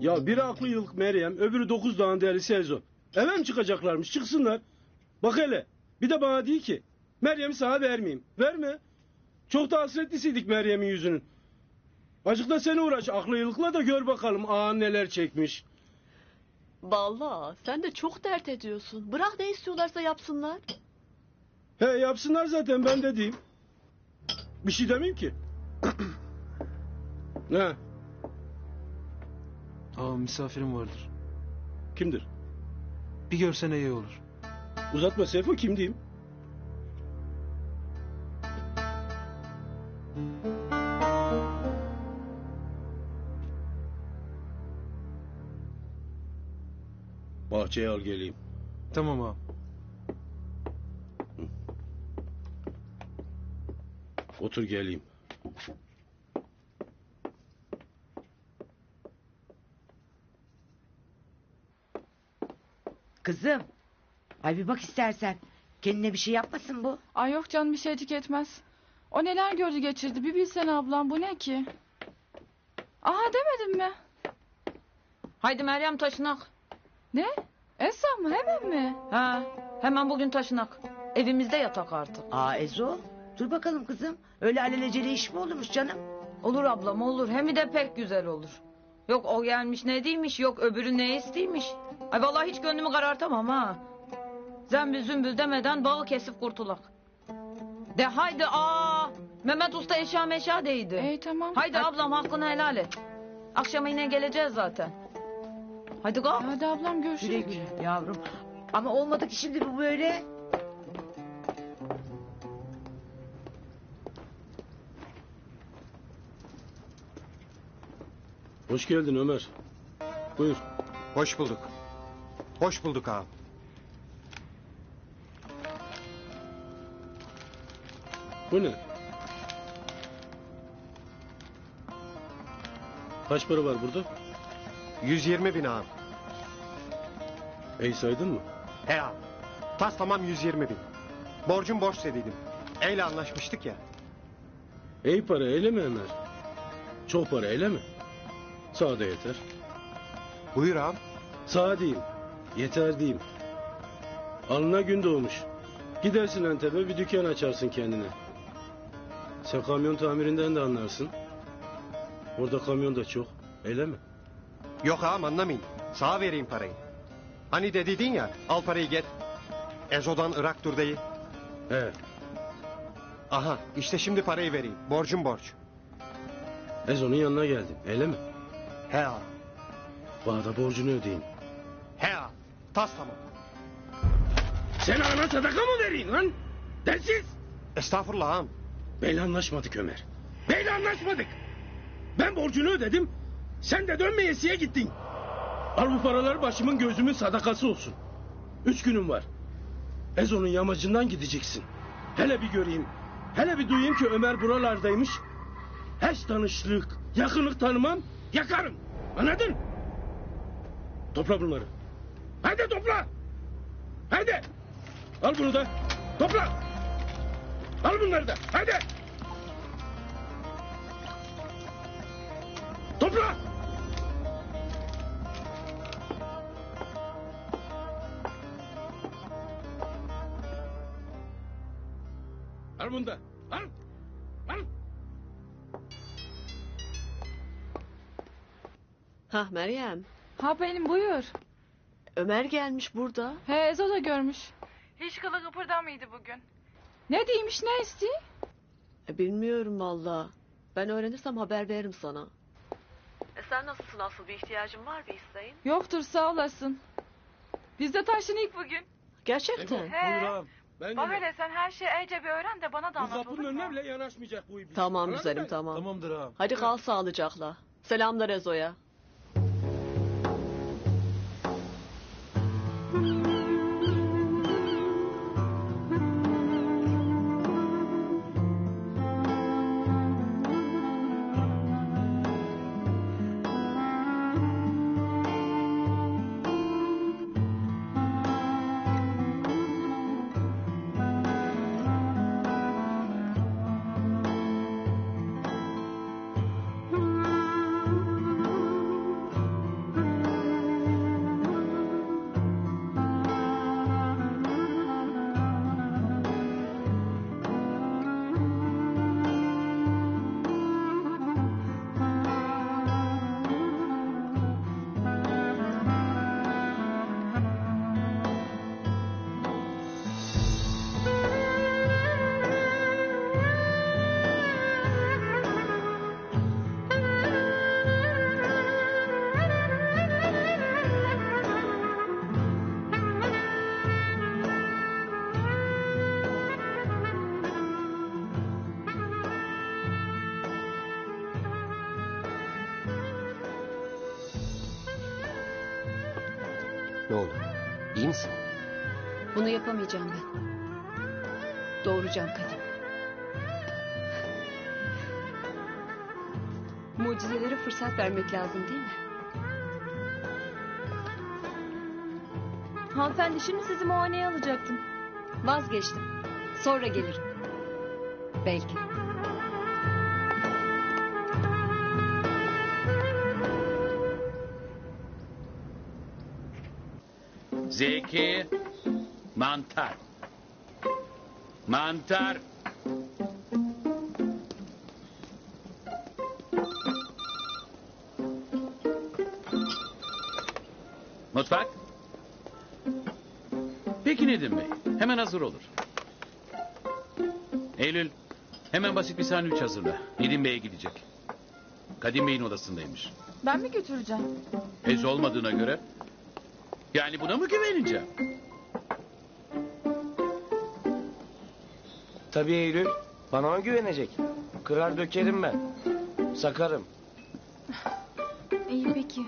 Ya biri aklı yıllık Meryem, öbürü dokuz dağın derisi Ezo. Eve mi çıkacaklarmış? Çıksınlar. Bak hele. Bir de bana değil ki. Meryem'i sana vermeyeyim. Verme. Çok da hasretlisiydik Meryem'in yüzünün. Acık da seni uğraş. Aklı yıllıkla da gör bakalım ağa neler çekmiş. Vallahi sen de çok dert ediyorsun. Bırak ne istiyorlarsa yapsınlar. He yapsınlar zaten ben de diyeyim. Bir şey demeyeyim ki. ne? Aa misafirim vardır. Kimdir? Bir görsen iyi olur. Uzatma Seyfo kim diyeyim? Bahçeye al geleyim. Tamam ağam. Otur geleyim. Kızım. Ay bir bak istersen. Kendine bir şey yapmasın bu. Ay yok canım bir şeycik etmez. O neler gördü geçirdi bir bilsen ablam bu ne ki? Aha demedim mi? Haydi Meryem taşınak. Ne? Esra mı hemen mi? Ha, hemen bugün taşınak. Evimizde yatak artık. Aa Ezo. Dur bakalım kızım. Öyle alelacele iş mi olurmuş canım? Olur ablam olur. Hem de pek güzel olur. Yok o gelmiş ne değilmiş, yok öbürü ne istiymiş. Ay vallahi hiç gönlümü karartamam ha. Zembül zümbül demeden bağı kesip kurtulak. De haydi aa. Mehmet Usta eşya meşa değdi. Ey tamam. Haydi ablam hakkını helal et. Akşama yine geleceğiz zaten. Hadi kalk. Hadi ablam görüşürüz. Güle güle yavrum. Ama olmadı ki şimdi bu böyle. Hoş geldin Ömer. Buyur. Hoş bulduk. Hoş bulduk ağam. Bu ne? Kaç para var burada? 120 bin ağam. Ey saydın mı? He ağam. Tas tamam 120 bin. Borcum borç dediydim. Eyle anlaşmıştık ya. Ey para eyleme Ömer. Çok para eyleme. Sağda yeter. Buyur ağam. Sağ diyeyim. Yeter diyeyim. Alnına gün doğmuş. Gidersin Antep'e bir dükkan açarsın kendine. Sen kamyon tamirinden de anlarsın. Orada kamyon da çok. Öyle mi? Yok ağam anlamayın. Sağa vereyim parayı. Hani dediydin ya al parayı get. Ezo'dan Irak durdayı. He. Aha işte şimdi parayı vereyim. Borcum borç. Ezo'nun yanına geldim. Öyle mi? He ağam. Bana da borcunu ödeyin. Tas tamam. Sen ana sadaka mı vereyim lan? Dersiz. Estağfurullah ağam. Beyle anlaşmadık Ömer. Beyle anlaşmadık. Ben borcunu ödedim. Sen de dönmeyesiye gittin. Al bu paraları başımın gözümün sadakası olsun. Üç günüm var. Ezo'nun yamacından gideceksin. Hele bir göreyim. Hele bir duyayım ki Ömer buralardaymış. Hiç tanışlık, yakınlık tanımam. Yakarım. Anladın? Topla bunları. Hadi topla. Hadi. Al bunu da. Topla. Al bunları da. Hadi. Topla. Al bunu da. Al. Al. Hah Meryem. Ha benim buyur. Ömer gelmiş burada. He Ezo da görmüş. Hiç kılı kıpırdamıydı bugün. Ne değilmiş ne isti? E, bilmiyorum vallahi. Ben öğrenirsem haber veririm sana. E sen nasılsın asıl bir ihtiyacın var bir isteğin? Yoktur sağ olasın. Biz de taşınıyık bugün. Gerçekten. He. Buyur ağam. Ben Bak de. hele sen her şeyi iyice bir öğren de bana da anlat kapının olur önüne mu? bile yanaşmayacak bu iblis. Tamam Anladın güzelim mı? tamam. Tamamdır ağam. Hadi kal sağlıcakla. Selamlar Ezo'ya. Ne oldu? İyi misin? Bunu yapamayacağım ben. Doğuracağım Kadim. Mucizelere fırsat vermek lazım değil mi? Hanımefendi şimdi sizi muayeneye alacaktım. Vazgeçtim. Sonra gelirim. Belki. Zeki. Mantar. Mantar. Mutfak. Peki Nedim Bey. Hemen hazır olur. Eylül. Hemen basit bir sandviç hazırla. Nedim Bey'e gidecek. Kadim Bey'in odasındaymış. Ben mi götüreceğim? Ez olmadığına göre. Yani buna mı güveneceğim? Tabii Eylül. Bana mı güvenecek? Kırar dökerim ben. Sakarım. İyi peki.